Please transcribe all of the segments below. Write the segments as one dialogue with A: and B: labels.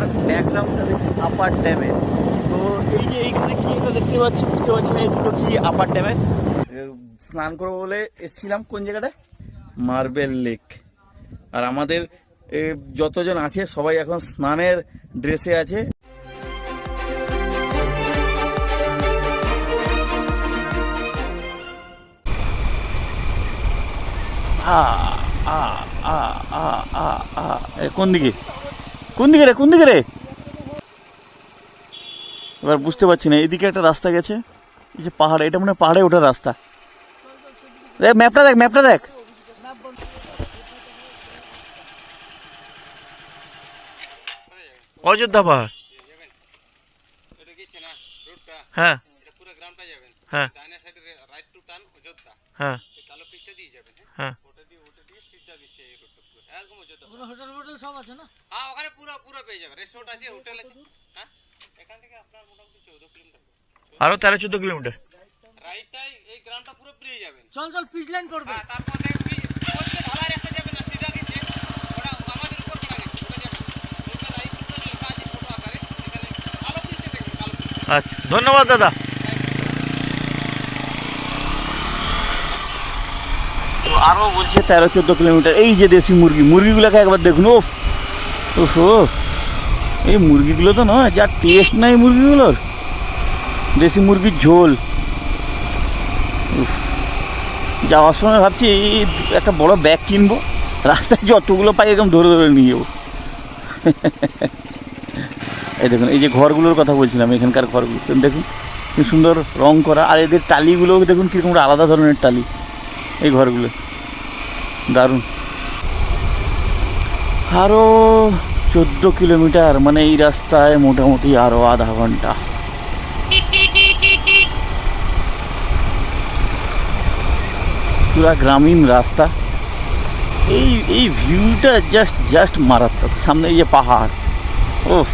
A: আমার ব্যাকগ্রাউন্ডটা দেখুন আপার ড্যামে তো এই যে এইখানে কি একটা দেখতে পাচ্ছি বুঝতে পারছি না এগুলো কি আপার ড্যামে স্নান করব বলে এসেছিলাম কোন জায়গাটায়? Marble lake. আর আমাদের এ, যতজন আছে সবাই এখন স্নানের ড্রেসে আছে। আ আ আ আ আ আ এ, কোন দিকে? কোন দিকে রে কোন দিকে রে? এবার বুঝতে পারছি না এদিকে একটা রাস্তা গেছে এই যে পাহাড় এটা মনে হয় পাহাড়ে ওঠার রাস্তা। দেখ ম্যাপটা দেখ ম্যাপটা দেখ। অযোধ্যা পাহাড়। হ্যাঁ। হ্যাঁ। হ্যাঁ।
B: যাবেন হ্যাঁ। একদম অযোধ্যা
C: ওখানে হোটেল ফোটেল সব আছে না?
B: হ্যাঁ ওখানে পুরো পুরো পেয়ে যাবেন রেস্টুরেন্ট আছে হোটেল আছে। হ্যাঁ? এখান থেকে আপনার মোটামুটি চৌদ্দ কিলোমিটার।
A: আরও তেরো চোদ্দ কিলোমিটার।
B: রাইটটাই এই গ্রামটা পুরো পেয়ে যাবেন।
C: চল চল পিচ লাইন করবে।
B: হ্যাঁ তারপর দেখবি ওই যে ঢালাই রাস্তা যাবে না সিধা গেছে ওটা আমাদের উপর পড়া গেছে ওটা যাবে। ওটা রাইট ছোট আকারে এখানে কালো পিচটা দেখবেন
A: আচ্ছা ধন্যবাদ দাদা। তো আরও বলছে তেরো, চোদ্দ কিলোমিটার। এই যে দেশি মুরগি, মুরগিগুলোকে একবার দেখুন ওফ ওফ এই মুরগিগুলো তো নয়, যা টেস্ট নাই মুরগিগুলোর। দেশি মুরগির ঝোল। যাওয়ার সময় ভাবছি একটা বড় ব্যাগ কিনবো। রাস্তায় যতগুলো পাই এরকম ধরে ধরে নিয়ে যাব। এই দেখুন, এই যে ঘরগুলোর কথা বলছিলাম, এখানকার ঘরগুলো। দেখুন সুন্দর রং করা। আর এদের টালিগুলো দেখুন, কীরকম আলাদা ধরনের টালি। এই ঘরগুলো। দারুণ। আরও চোদ্দ কিলোমিটার মানে এই রাস্তায় মোটামুটি আরও আধা ঘণ্টা। পুরা গ্রামীণ রাস্তা। এই এই ভিউটা জাস্ট জাস্ট মারাত্মক। সামনে এই যে পাহাড়। ওফ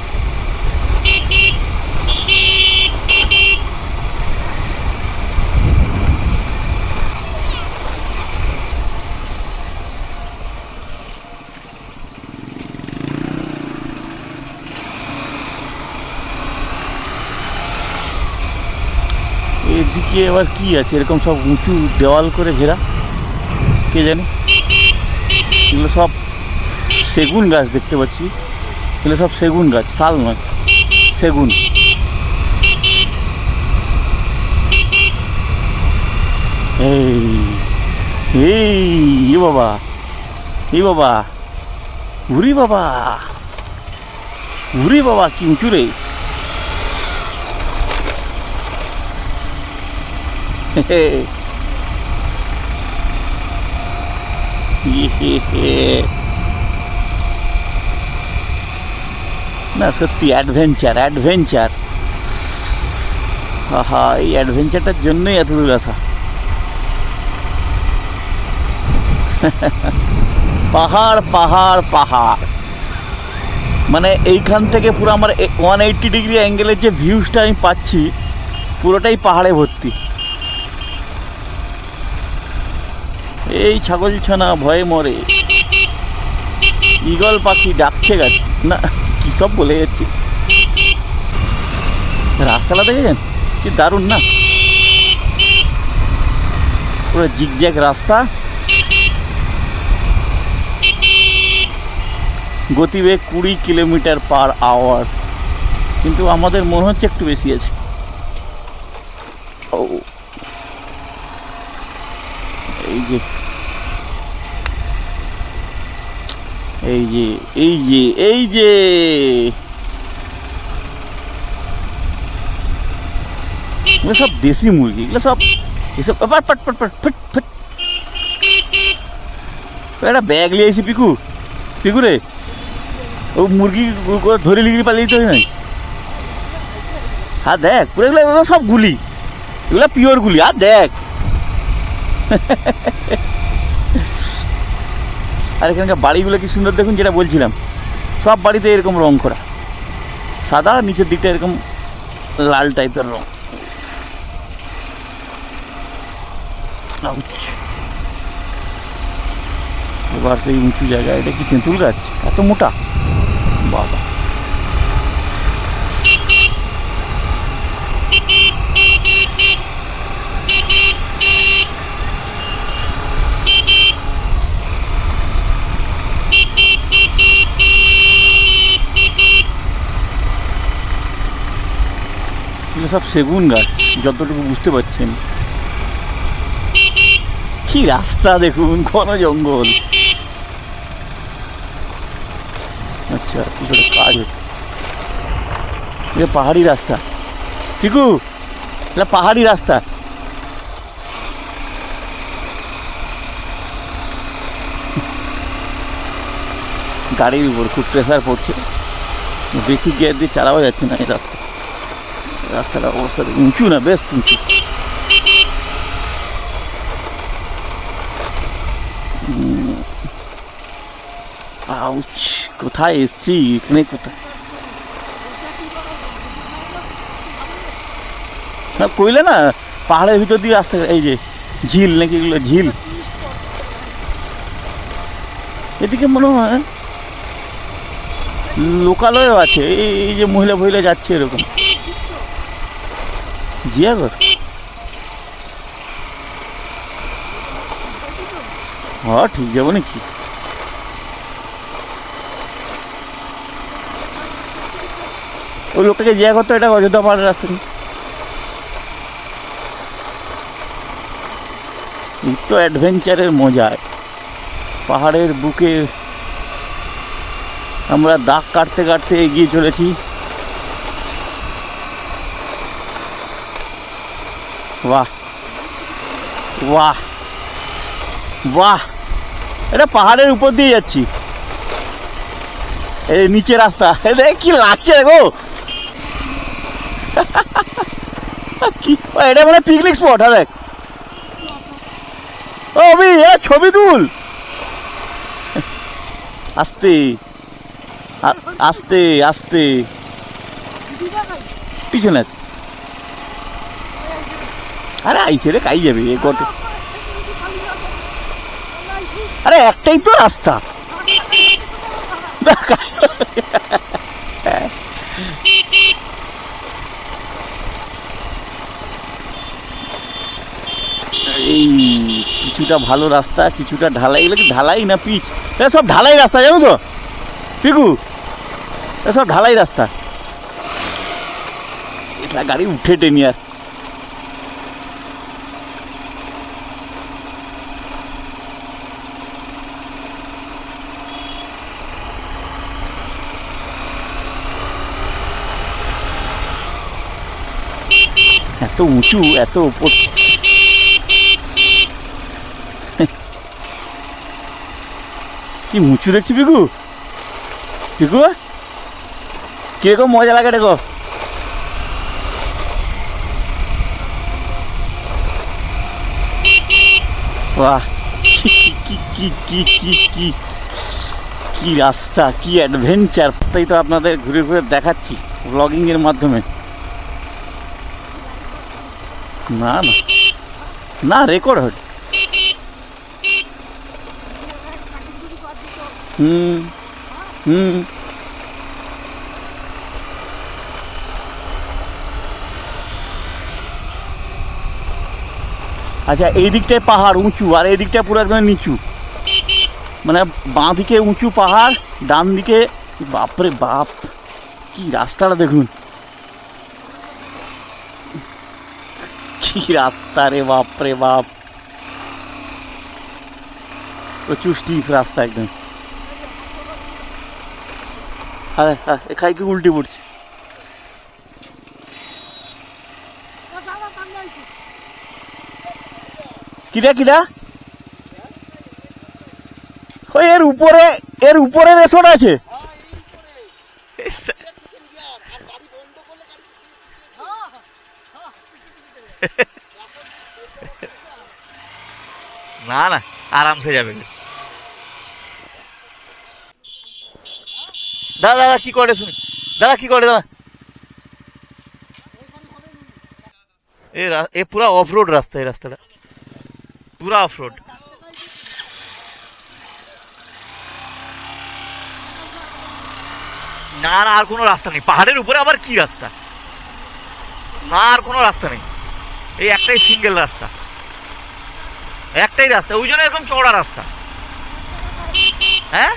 A: এদিকে এবার কি আছে? এরকম সব উঁচু দেওয়াল করে ঘেরা। কে জানে? এগুলো সব সেগুন গাছ দেখতে পাচ্ছি। এগুলো সব সেগুন গাছ, শাল নয়, সেগুন। এই এই বাবা, এ বাবা, উরি বাবা উরি বাবা, কি উঁচু রে হে হে না, সত্যি অ্যাডভেঞ্চার অ্যাডভেঞ্চার আহা, এই অ্যাডভেঞ্চারটার জন্যই এত দূর আসা পাহাড় পাহাড় পাহাড়। মানে এইখান থেকে পুরো আমার ওয়ান এইট্টি ডিগ্রি অ্যাঙ্গেলের যে ভিউজটা আমি পাচ্ছি, পুরোটাই পাহাড়ে ভর্তি। এই ছাগল ছানা ভয়ে মরে। ঈগল পাখি ডাকছে গাছে। না, কি সব বলে যাচ্ছি। রাস্তাটা দেখেছেন? কি দারুণ না? পুরো জিগজ্যাগ রাস্তা। গতিবেগ কুড়ি কিলোমিটার পার আওয়ার। কিন্তু আমাদের মনে হচ্ছে একটু বেশি আছে। ও এই যে এই যে এই যে এই যে। সব দেশি মুরগি, এগুলো সব এসব পাট পাট পাট পাট ফট ফট একটা ব্যাগ নিয়ে এসি পিকু পিকু রে। ও মুরগি ধরে লিগি পালিয়ে তো নাই। হ্যাঁ দেখ, পুরো এগুলো সব গুলি, এগুলো পিওর গুলি, আর দেখ। আর এখানকার বাড়িগুলো কি সুন্দর দেখুন যেটা বলছিলাম। সব বাড়িতে এরকম রং করা। সাদা, নিচের দিকটা এরকম লাল টাইপের রং। এবার সেই উঁচু জায়গা এটা কি তেঁতুল গাছ? এত মোটা। বাবা। এগুলো সব সেগুন গাছ, যতটুকু বুঝতে পারছেন কি রাস্তা দেখুন, ঘন জঙ্গল। আচ্ছা কিছু একটা কাজ এটা পাহাড়ি রাস্তা। পিকু এটা পাহাড়ি রাস্তা। গাড়ির উপর খুব প্রেসার পড়ছে। বেশি গিয়ার দিয়ে চালাও যাচ্ছে না এই রাস্তা। রাস্তাটার অবস্থা উঁচু না, বেশ উঁচু। কোথায় এসছি? এখানে কোথায়? না, কইলে না, পাহাড়ের ভিতর দিয়ে রাস্তা, এই যে ঝিল নাকি এগুলো, ঝিল। এদিকে মনে হয় লোকালয়ও আছে, এই যে মহিলা মহিলা যাচ্ছে এরকম। জিয়াগর হ্যাঁ ঠিক যাব নাকি? ওই লোকটাকে জিয়া করতো এটা অযোধ্যা পাহাড়ের রাস্তা তো অ্যাডভেঞ্চারের মজায়, পাহাড়ের বুকে আমরা দাগ কাটতে কাটতে এগিয়ে চলেছি। বাহ। বাহ। বাহ। এটা পাহাড়ের উপর দিয়ে যাচ্ছি। এই নিচে রাস্তা। দেখ কি লাগছে গো। কি এটা মানে পিকনিক স্পট হ্যাঁ দেখ। ও এ ছবি তুল। আস্তে। আস্তে আস্তে। পিছনে আছে। আরে আইসে কাই যাবে? এ আরে, একটাই তো রাস্তা। এই, কিছুটা ভালো রাস্তা, কিছুটা ঢালাই, এগুলো ঢালাই না পিচ? এটা সব ঢালাই রাস্তা, জানো তো? পিকু এটা সব ঢালাই রাস্তা। এটা গাড়ি উঠে টেনি আর এত উঁচু, এত উপর কি উঁচু দেখছি পিকু? পিকু? কীরকম মজা লাগে দেখো। বাহ, কি কি কি কি রাস্তা, কি অ্যাডভেঞ্চার তাই তো আপনাদের ঘুরে ঘুরে দেখাচ্ছি ব্লগিং এর মাধ্যমে। না না। না রেকর্ড হয় হুম হুম। আচ্ছা এই দিকটায় পাহাড় উঁচু, আর এই দিকটা পুরো একদম নিচু। মানে বাঁ দিকে উঁচু পাহাড়, ডান দিকে বাপরে বাপ, কি রাস্তাটা দেখুন। কি রাস্তা রে বাপ। রে বাপ প্রচুর স্টিফ রাস্তা একদম। হ্যাঁ হ্যাঁ খাই কি উল্টে পড়ছে? কিরা কিরা? এর উপরে এর উপরে রেসর্ট আছে? না না, আরামসে যাবে। দাদা দাদা, কি করে শুনি? দাদা, কি করে, দাদা? এ পুরা অফ রোড রাস্তা, এই রাস্তাটা। পুরা অফ রোড না না, আর কোনো রাস্তা নেই। পাহাড়ের উপরে আবার কি রাস্তা? না, আর কোনো রাস্তা নেই। এই একটাই সিঙ্গেল রাস্তা। একটাই রাস্তা, ওই জন্য এরকম চওড়া রাস্তা। হ্যাঁ?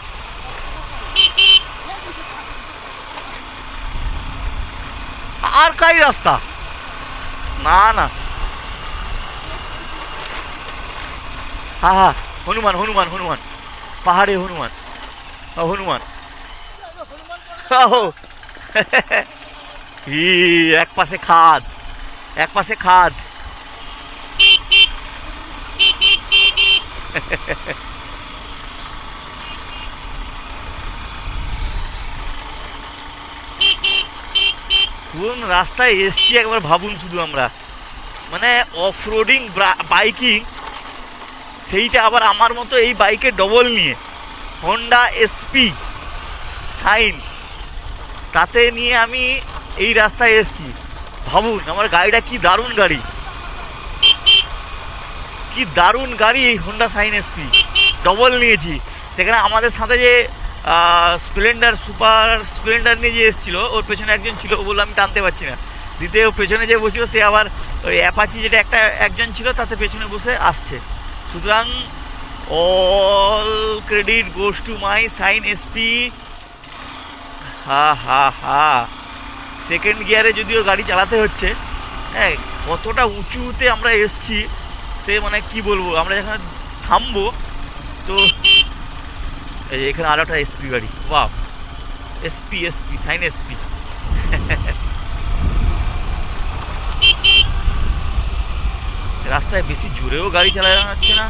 A: আর কাই রাস্তা? না না। হ্যাঁ হ্যাঁ হনুমান হনুমান হনুমান। পাহাড়ে হনুমান। হনুমান। এক পাশে খাদ, এক পাশে খাদ। কোন রাস্তায় এসছি একবার ভাবুন শুধু আমরা। মানে অফ রোডিং বাইকিং সেইটা আবার আমার মতো এই বাইকে ডবল নিয়ে। হন্ডা এসপি সাইন তাতে নিয়ে আমি এই রাস্তায় এসছি। ভাবুন, আমার গাড়িটা কি দারুণ গাড়ি। কি দারুণ গাড়ি এই হন্ডা সাইন এসপি ডবল নিয়েছি। সেখানে আমাদের সাথে যে স্প্লেন্ডার সুপার স্প্লেন্ডার নিয়ে যে এসেছিল, ওর পেছনে একজন ছিল, ও আমি টানতে পারছি না। দ্বিতীয় পেছনে যে বসছিল, সে আবার ওই অ্যাপাচি যেটা একটা, একজন ছিল, তাতে পেছনে বসে আসছে। সুতরাং all credit goes to my sign SP হা হা হা। সেকেন্ড গিয়ারে যদিও গাড়ি চালাতে হচ্ছে হ্যাঁ কতটা উঁচুতে আমরা এসছি সে মানে কি বলব? আমরা যখন থামবো, তো এই এখানে আরও একটা এসপি গাড়ি বাহ এসপি এসপি সাইন এসপি রাস্তায় বেশি জোরেও গাড়ি চালানো যাচ্ছে না।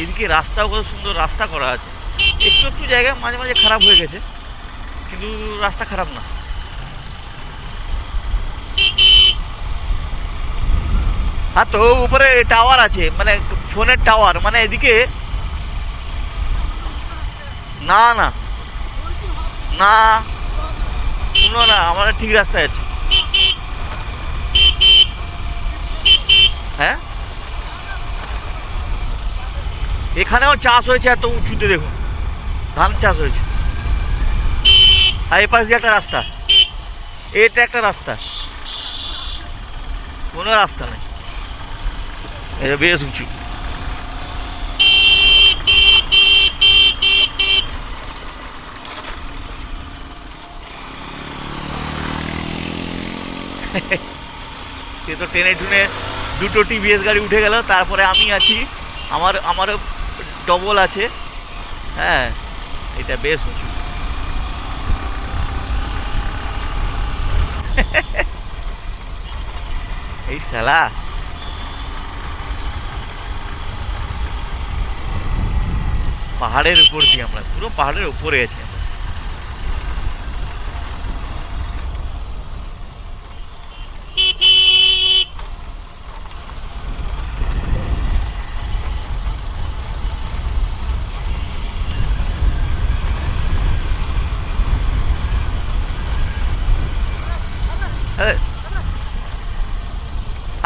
A: এদিকে রাস্তাও কত সুন্দর রাস্তা করা আছে। একটু একটু জায়গায় মাঝে মাঝে খারাপ হয়ে গেছে, কিন্তু রাস্তা খারাপ না। হ্যাঁ তো উপরে টাওয়ার আছে মানে ফোনের টাওয়ার মানে এদিকে না না। না, শুনো না, আমরা ঠিক রাস্তায় আছে। হ্যাঁ? এখানেও চাষ হয়েছে, এত উঁচুতে দেখুন। ধান চাষ হয়েছে। আর এ পাশ দিয়ে একটা রাস্তা। এটা একটা রাস্তা। কোনো রাস্তা নেই। এটা বেশ উঁচু সে তো টেনে টুনে দুটো টিভিএস গাড়ি উঠে গেল, তারপরে আমি আছি। আমার আমারও ডবল আছে। হ্যাঁ এটা বেশ উঁচু। এই শালা। পাহাড়ের উপর দিয়ে আমরা, পুরো পাহাড়ের উপরে আছি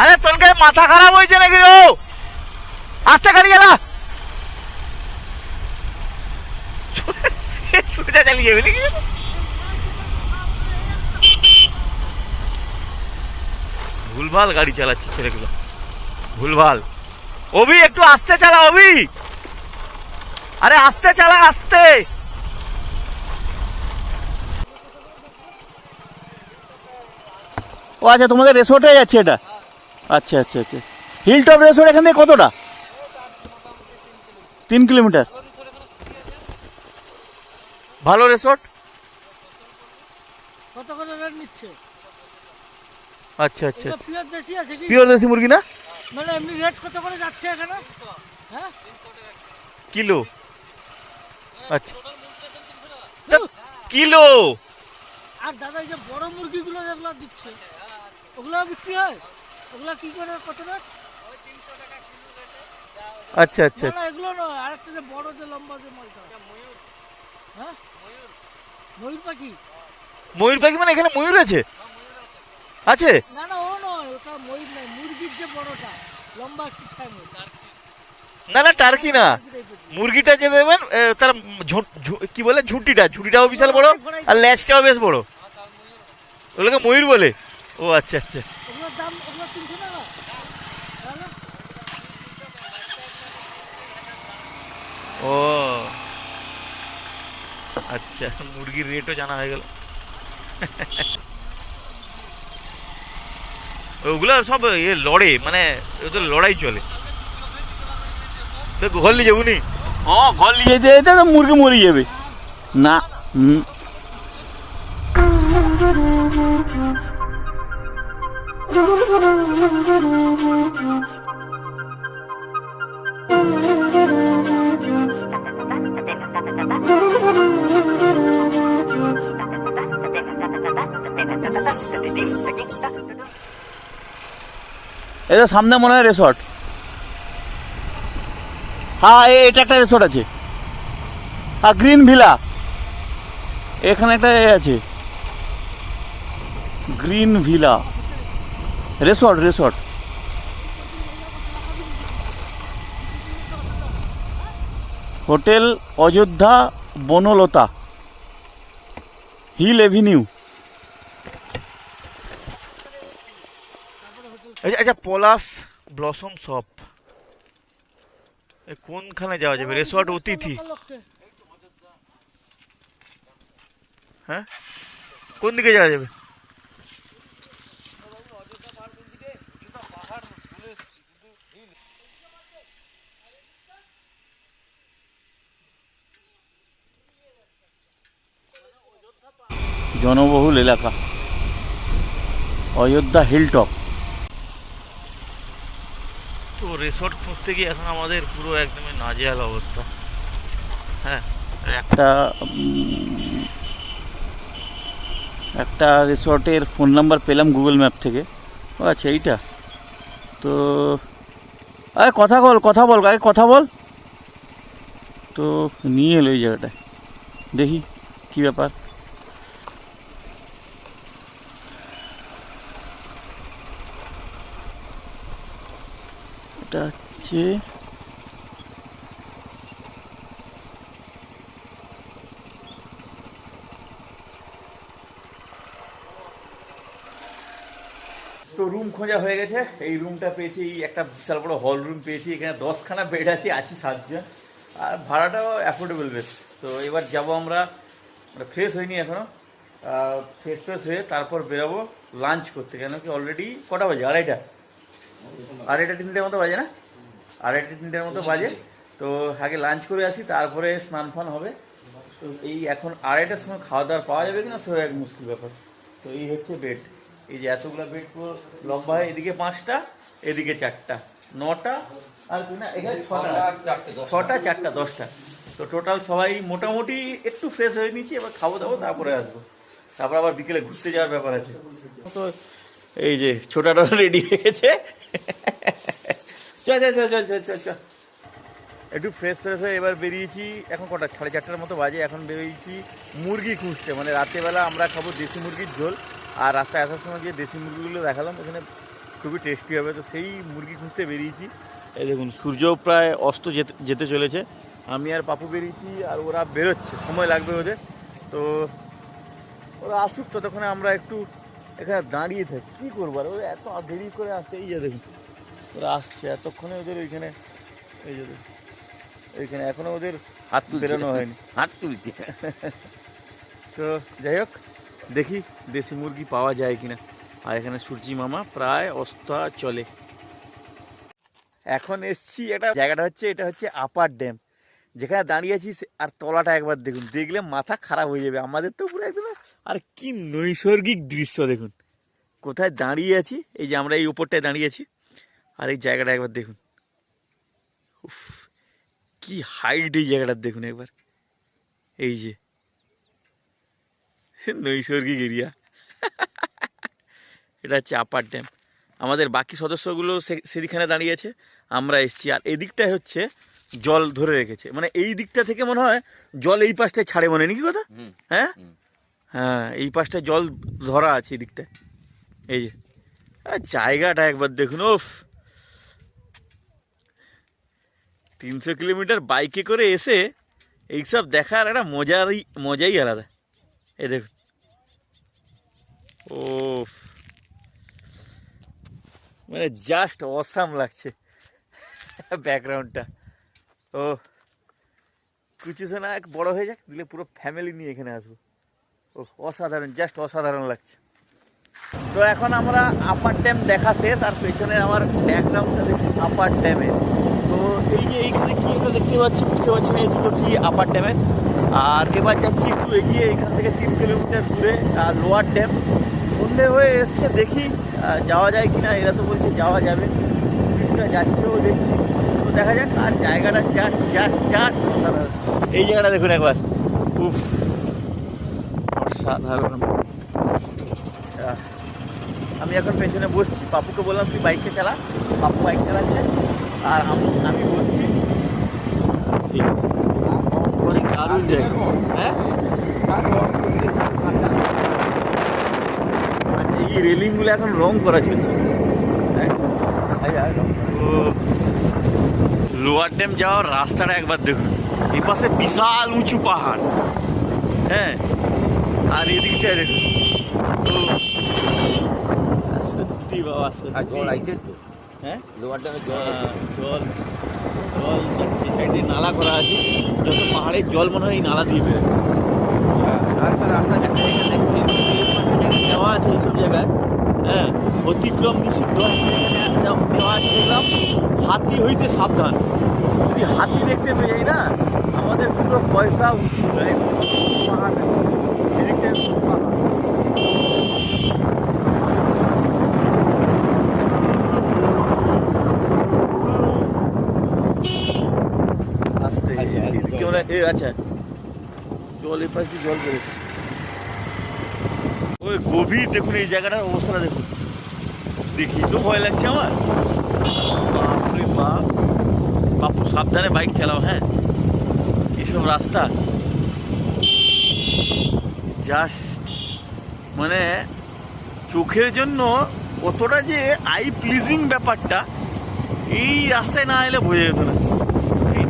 A: আরে তোর মাথা খারাপ হয়েছে নাকি ও? আস্তে গাড়ি গেলা। চালিয়ে যাবে ভুলভাল গাড়ি চালাচ্ছে ছেলেগুলো। ভুলভাল। অভি, একটু আস্তে চালা, অভি! আরে, আস্তে চালা, আস্তে! ও আচ্ছা তোমাদের রেসোর্টে যাচ্ছে এটা? আচ্ছা আচ্ছা আচ্ছা। হিল টপ রেসোর্ট এখান থেকে কতটা? তিন কিলোমিটার। ভালো রেসোর্ট
C: কত করে রেট নিচ্ছে?
A: আচ্ছা আচ্ছা
C: পিওর দেশি আছে কি?
A: পিওর দেশি মুরগি না?
C: মানে এমনি রেট কত করে যাচ্ছে এখানে? হ্যাঁ?
A: কিলো? আচ্ছা। কিলো?
C: আর দাদা এই যে বড় মুরগিগুলো যেগুলো দিচ্ছে ওগুলো বিক্রি হয়? ওগুলো কি করে কত রেট
A: আচ্ছা আচ্ছা
C: না এগুলো নয় আরেকটা যে বড় যে লম্বা যে মালটা হ্যাঁ? ময়ূর পাখি?
A: ময়ূর পাখি মানে এখানে ময়ূর আছে? আছে।
C: না না ও নয় ওটা ময়ূর নয় মুরগির যে বড়টা লম্বা একটু
A: না না টার্কি না। মুরগিটা যে দেবেন তার কি বলে? ঝুঁটিটা ঝুঁটিটাও বিশাল বড় আর ল্যাচটাও বেশ বড়। ওগুলোকে ময়ূর বলে। ও আচ্ছা আচ্ছা। ও। আচ্ছা মুরগির রেটও জানা হয়ে গেল। ওগুলো সব ইয়ে লড়ে মানে লড়াই চলে। তো ঘর নিয়ে যাব নি? হ্যাঁ ঘর নিয়ে যেতে যেতে তো মুরগি মরে যাবে। না হুম এটা সামনে মনে হয় রিসর্ট হ্যাঁ এটা একটা রিসর্ট আছে। হ্যাঁ গ্রিন ভিলা এখানে একটা এ আছে। Green Villa resort resort hotel Ayodhya Banalata. Hill Avenue. আচ্ছা আচ্ছা পলাশ ব্লসম শপ কোনখানে যাওয়া যাবে? রিসর্ট অতিথি। হ্যাঁ? কোন দিকে যাওয়া যাবে? জনবহুল এলাকা। অযোধ্যা হিলটপ তো রিসর্ট খুঁজতে গিয়ে এখন আমাদের পুরো একদমই নাজেহাল অবস্থা। হ্যাঁ একটা একটা রিসর্টের ফোন নাম্বার পেলাম গুগল ম্যাপ থেকে। ও আচ্ছা এইটা। তো, আরে কথা বল কথা বল আগে কথা বল। তো, নিয়ে এলো এই জায়গাটায়। দেখি কি ব্যাপার। এটা তো রুম খোঁজা হয়ে গেছে। এই রুমটা পেয়েছি, একটা বিশাল বড় হল রুম পেয়েছি। এখানে দশখানা বেড আছে, আছি সাতজন। আর ভাড়াটাও অ্যাফোর্ডেবল বেশ। তো এবার যাব আমরা ফ্রেশ হইনি এখনও। ফ্রেশ ফ্রেশ হয়ে তারপর বেরোবো লাঞ্চ করতে। কেন কি অলরেডি কটা বাজে? আড়াইটা। আড়াইটা তিনটের মতো বাজে না? আড়াইটা তিনটের মতো বাজে। তো আগে লাঞ্চ করে আসি, তারপরে স্নান ফান হবে। তো এই এখন আড়াইটার সময় খাওয়া দাওয়ার পাওয়া যাবে কিনা সেও এক মুশকিল ব্যাপার। তো এই হচ্ছে বেড এই যে এতগুলো বেড পুরো লম্বা হয়, এদিকে পাঁচটা, এদিকে চারটা। নটা আর না, এখানে ছটা ছটা, চারটা, দশটা। তো টোটাল সবাই মোটামুটি একটু ফ্রেশ হয়ে নিচ্ছি এবার খাব দাবো, তারপরে আসব। তারপর আবার বিকেলে ঘুরতে যাওয়ার ব্যাপার আছে। তো এই যে ছোটাটা রেডি হয়ে গেছে। একটু ফ্রেশ ফ্রেশ হয়ে এবার বেরিয়েছি। এখন কটা? সাড়ে চারটার মতো বাজে, এখন বেরিয়েছি মুরগি খুঁজতে। মানে রাত্রেবেলা আমরা খাব দেশি মুরগির ঝোল, আর রাস্তায় আসার সময় গিয়ে দেশি মুরগিগুলো দেখালাম, এখানে খুবই টেস্টি হবে। তো সেই মুরগি খুঁজতে বেরিয়েছি। এই দেখুন, সূর্য প্রায় অস্ত যেতে যেতে চলেছে। আমি আর পাপু বেরিয়েছি, আর ওরা বেরোচ্ছে। সময় লাগবে ওদের। তো ওরা আসুক, ততক্ষণে আমরা একটু এখানে দাঁড়িয়ে থাকি। কী করব? আর ওরা এত দেরি করে আসছে এই যে দেখুন। ওরা আসছে এতক্ষণে ওদের ওইখানে এই যে দেখুন। ওইখানে এখনও ওদের
D: হাত
A: বেরোনো হয়নি।
D: হাত তুলছে।
A: তো যাই হোক দেখি দেশি মুরগি পাওয়া যায় কিনা। আর এখানে সূর্যি মামা প্রায় অস্তা চলে। এখন এসছি একটা জায়গাটা হচ্ছে এটা হচ্ছে আপার ড্যাম যেখানে দাঁড়িয়ে আছি আর তলাটা একবার দেখুন। দেখলে মাথা খারাপ হয়ে যাবে। আমাদের তো পুরো একদম আর কি নৈসর্গিক দৃশ্য দেখুন। কোথায় দাঁড়িয়ে আছি? এই যে আমরা এই উপরটায় দাঁড়িয়ে আছি। আর এই জায়গাটা একবার দেখুন। উফ কি হাইট এই জায়গাটা দেখুন একবার। এই যে নৈসর্গিক এরিয়া। এটা হচ্ছে আপার ড্যাম আমাদের বাকি সদস্যগুলো সেদিকখানে দাঁড়িয়ে আছে। আমরা এসছি। আর এদিকটায় হচ্ছে জল ধরে রেখেছে। মানে এই দিকটা থেকে মনে হয় জল এই পাশটায় ছাড়ে মনে নেই কি কথা? হ্যাঁ। হ্যাঁ এই পাশটায় জল ধরা আছে এই দিকটায় এই যে জায়গাটা একবার দেখুন ওফ তিনশো কিলোমিটার বাইকে করে এসে এইসব দেখার একটা মজারই, মজাই আলাদা। এই দেখুন। ও মানে জাস্ট অসাম লাগছে ব্যাকগ্রাউন্ডটা। ও কুচু না এক বড় হয়ে যাক, দিলে পুরো ফ্যামিলি নিয়ে এখানে আসব। অসাধারণ জাস্ট অসাধারণ লাগছে। তো এখন আমরা আপার ড্যাম দেখা শেষ, আর পেছনে আমার ব্যাকগ্রাউন্ডটা দেখি আপার ড্যামের তো এই যে এইখানে কি একটা দেখতে পাচ্ছি, বুঝতে পারছি না দুটো কি আপার ড্যামের আর এবার যাচ্ছি একটু এগিয়ে, এখান থেকে তিন কিলোমিটার দূরে আর লোয়ার ড্যাম সন্ধে হয়ে এসছে, দেখি যাওয়া যায় কিনা, এরা তো বলছে যাওয়া যাবে। কিছুটা যাচ্ছেও দেখছি। তো দেখা যাক, আর জায়গাটা জাস্ট জাস্ট জাস্ট এই জায়গাটা দেখুন একবার। উফ। অসাধারণ আমি এখন পেছনে বসছি। পাপুকে বললাম, তুই বাইকটা চালা। পাপু বাইক চালাচ্ছে, আর আমি আমি বসছি। অনেক দারুণ জায়গা। হ্যাঁ? আচ্ছা এই রেলিংগুলো এখন রং করা চলছে। হ্যাঁ? লোয়ার ড্যাম যাওয়ার রাস্তাটা একবার দেখুন। এই পাশে বিশাল উঁচু পাহাড়। হ্যাঁ? আর এদিকটা দেখুন তো সত্যি বাবা সত্যি। হ্যাঁ?
D: লোয়ার ড্যামে জল
A: আহ, জল জল যাচ্ছে সাইডে নালা করা আছে। যত পাহাড়ের জল মনে হয় এই নালা দিয়ে বেরোয়। রাস্তা রাস্তা দেখা যায় এখানে দেখুন, এই যে জায়গায় দেওয়া আছে এইসব জায়গায়। হ্যাঁ অতিক্রম নিষিদ্ধ। এখানে দেওয়া দেওয়া আছে দেখলাম হাতি হইতে সাবধান। যদি হাতি দেখতে পেয়ে যাই না আমাদের পুরো পয়সা উচিত পাহাড় হয়- এ আচ্ছা। জল এ পাশ জল বেরোচ্ছে। ওই গভীর দেখুন, এই জায়গাটার অবস্থাটা দেখুন। দেখি তো ভয় লাগছে আমার। বাপরে বাপ। বাপু, সাবধানে বাইক চালাও হ্যাঁ? এসব রাস্তা। জাস্ট মানে চোখের জন্য কতটা যে আই প্লিজিং ব্যাপারটা এই রাস্তায় না এলে বোঝা যেত না। এই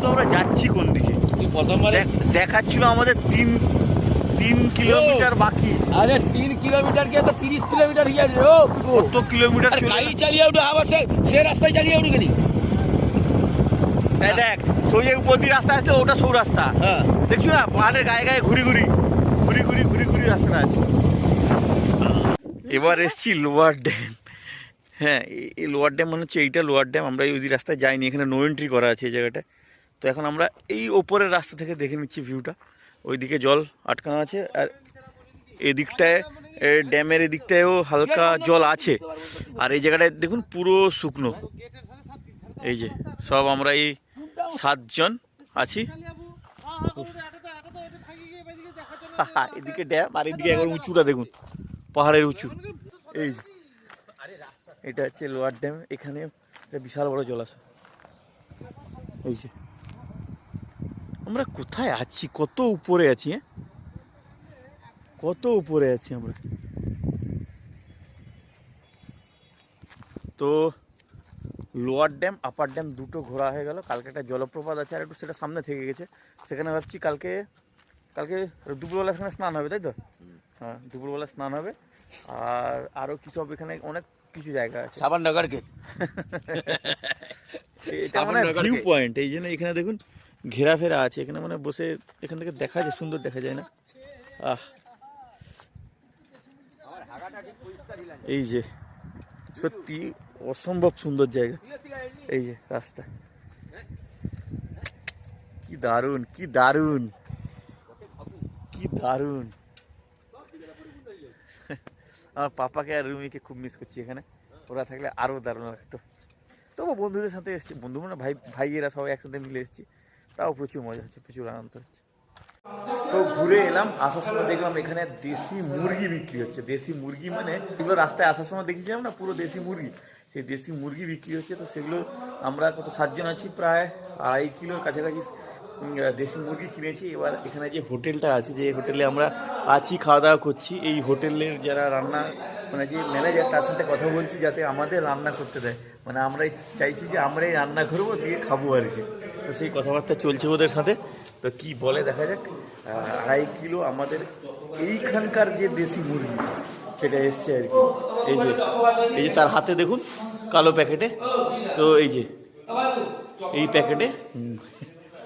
A: তো আমরা যাচ্ছি কোন দিকে? দেখাচ্ছিল আমাদের তিন তিন কিলোমিটার বাকি।
D: আরে তিন কিলোমিটার কে তো তিরিশ কিলোমিটার ও
A: কত কিলোমিটার
D: গাড়ি চালিয়ে উঠে আবার সে সে রাস্তায় চালিয়ে উঠে গেলি
A: দেখ সোজা উপর দিয়ে রাস্তা আসলে ওটা সৌ রাস্তা
D: হ্যাঁ।
A: দেখছ না, পাহাড়ের গায়ে গায়ে ঘুরি ঘুরি ঘুরি ঘুরি ঘুরি ঘুরি রাস্তা আছে। এবার এসছি লোয়ার ড্যাম। হ্যাঁ এই- লোয়ার ড্যাম মনে হচ্ছে এইটা, লোয়ার ড্যাম। আমরা ওই রাস্তায় যাইনি, এখানে নো এন্ট্রি করা আছে এই জায়গাটায় তো এখন আমরা এই ওপরের রাস্তা থেকে দেখে নিচ্ছি ভিউটা ওইদিকে জল আটকানো আছে, আর এদিকটায় ড্যামের এদিকটায়ও হালকা জল আছে। আর এই জায়গাটায় দেখুন পুরো শুকনো। এই যে, সব আমরা এই সাতজন আছি। এদিকে ড্যাম আর এদিকে একবার উঁচুটা দেখুন। পাহাড়ের উঁচু। এই। এটা হচ্ছে লোয়ার ড্যাম, এখানে বিশাল বড় জলাশয় এই যে। আমরা কোথায় আছি? কত উপরে আছি হ্যাঁ? কত উপরে আছি আমরা? তো লোয়ার ড্যাম আপার ড্যাম দুটো ঘোরা হয়ে গেল। কালকে একটা জলপ্রপাত আছে আর একটু সেটা সামনে থেকে গেছে। সেখানে ভাবছি কালকে কালকে দুপুরবেলা সেখানে স্নান হবে তাই তো? হ্যাঁ দুপুরবেলা স্নান হবে। আর আরও কিছু হবে এখানে অনেক কিছু জায়গা আছে।
D: সাবান নগরকে
A: এটা মানে ভিউ পয়েন্ট এই জন্য এখানে দেখুন ঘেরাফেরা আছে। এখানে মানে বসে এখান থেকে দেখা যায় সুন্দর দেখা যায় না। আহ। এই যে সত্যি অসম্ভব সুন্দর জায়গা। এই যে রাস্তা। কি দারুণ কি দারুণ। কি দারুণ। আমার পাপাকে আর রুমিকে খুব মিস করছি এখানে। ওরা থাকলে আরও দারুণ লাগতো। তবু বন্ধুদের সাথে এসেছি। বন্ধু মানে ভাই, ভাইয়েরা সবাই একসাথে মিলে এসেছি। তাও প্রচুর মজা হচ্ছে, প্রচুর আনন্দ হচ্ছে। তো ঘুরে এলাম, আসার সময় দেখলাম এখানে দেশি মুরগি বিক্রি হচ্ছে। দেশি মুরগি মানে এগুলো রাস্তায় আসার সময় দেখেছিলাম না, পুরো দেশি মুরগি। সেই দেশি মুরগি বিক্রি হচ্ছে, তো সেগুলো আমরা কত সাতজন আছি, প্রায় আড়াই কিলোর কাছাকাছি দেশি মুরগি কিনেছি। এবার এখানে যে হোটেলটা আছে, যে হোটেলে আমরা আছি, খাওয়া দাওয়া করছি, এই হোটেলের যারা রান্না মানে যে ম্যানেজার, তার সাথে কথা বলছি যাতে আমাদের রান্না করতে দেয়। মানে আমরাই চাইছি যে আমরাই রান্না করব, দিয়ে খাব আর কি। তো সেই কথাবার্তা চলছে ওদের সাথে। তো কি বলে, দেখা যাক। আড়াই কিলো আমাদের এইখানকার যে দেশি মুরগি সেটা এসছে আর কি। এই যে এই যে তার হাতে দেখুন, কালো প্যাকেটে। তো এই যে, এই প্যাকেটে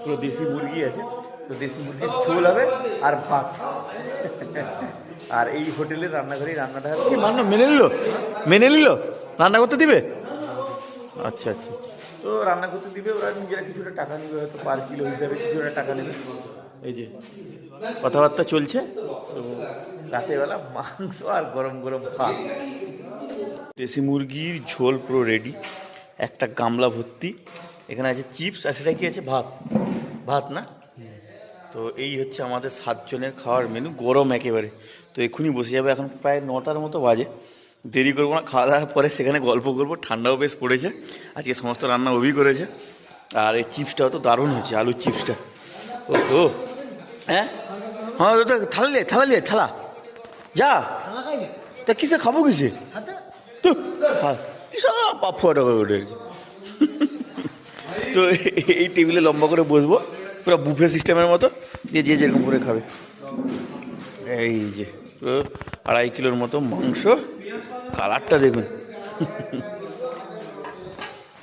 A: পুরো দেশি মুরগি আছে। তো দেশি মুরগির ঝোল হবে আর ভাত। আর এই হোটেলের রান্নাঘরেই রান্নাটা হবে। কি মান্য মেনে নিল? মেনে নিল? রান্না করতে দিবে? আচ্ছা আচ্ছা তো রান্না করতে দিবে, ওরা নিজেরা কিছুটা টাকা নেবে, হয়তো পার কিলো হিসাবে কিছুটা টাকা নেবে। এই যে কথাবার্তা চলছে, তো রাতেরবেলা মাংস আর গরম গরম ভাত। দেশি মুরগির ঝোল পুরো রেডি একটা গামলা ভর্তি, এখানে আছে চিপস আর সেটা কি আছে? ভাত। ভাত না? তো এই হচ্ছে আমাদের সাতজনের খাওয়ার মেনু গরম একেবারে। তো এক্ষুনি বসে যাবে, এখন প্রায় নটার মতো বাজে। দেরি করব না, খাওয়া দাওয়ার পরে সেখানে গল্প করব, ঠান্ডাও বেশ পড়েছে। আজকে সমস্ত রান্না অভি করেছে। আর এই চিপসটাও তো দারুণ হয়েছে, আলুর চিপসটা ও হ্যাঁ? হ্যাঁ তো থালা লে থালা। লে থালা যা। তা কিসে খাব কিসে? তো সারা পাপ ফোয়াটা করে কি। তো এই টেবিলে লম্বা করে বসবো, পুরো বুফে সিস্টেমের মতো, দিয়ে যে যেরকম করে খাবে। এই যে পুরো আড়াই কিলোর মতো মাংস, কালারটা দেখুন।